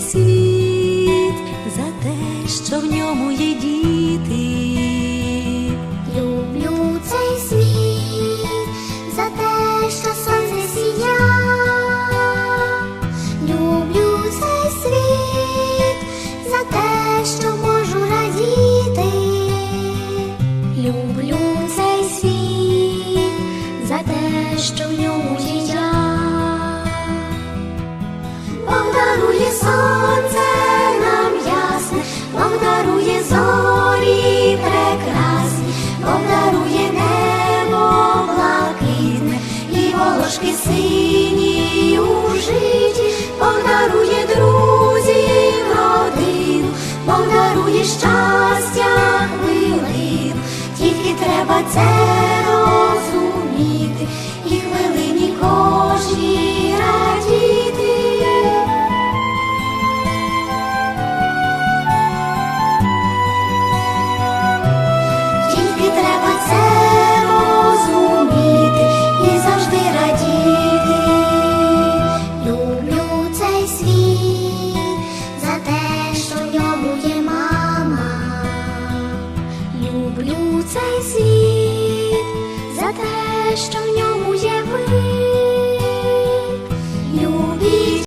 світ за те, що в ньому є діти. Люблю цей світ за те, що сонце сія. Люблю цей світ за те, що можу радіти. Люблю цей світ за те, що в ньому є я. І волошки сині у житті, Бог дарує друзів родину, Бог дарує щастя хвилин, тільки треба це Люблю цей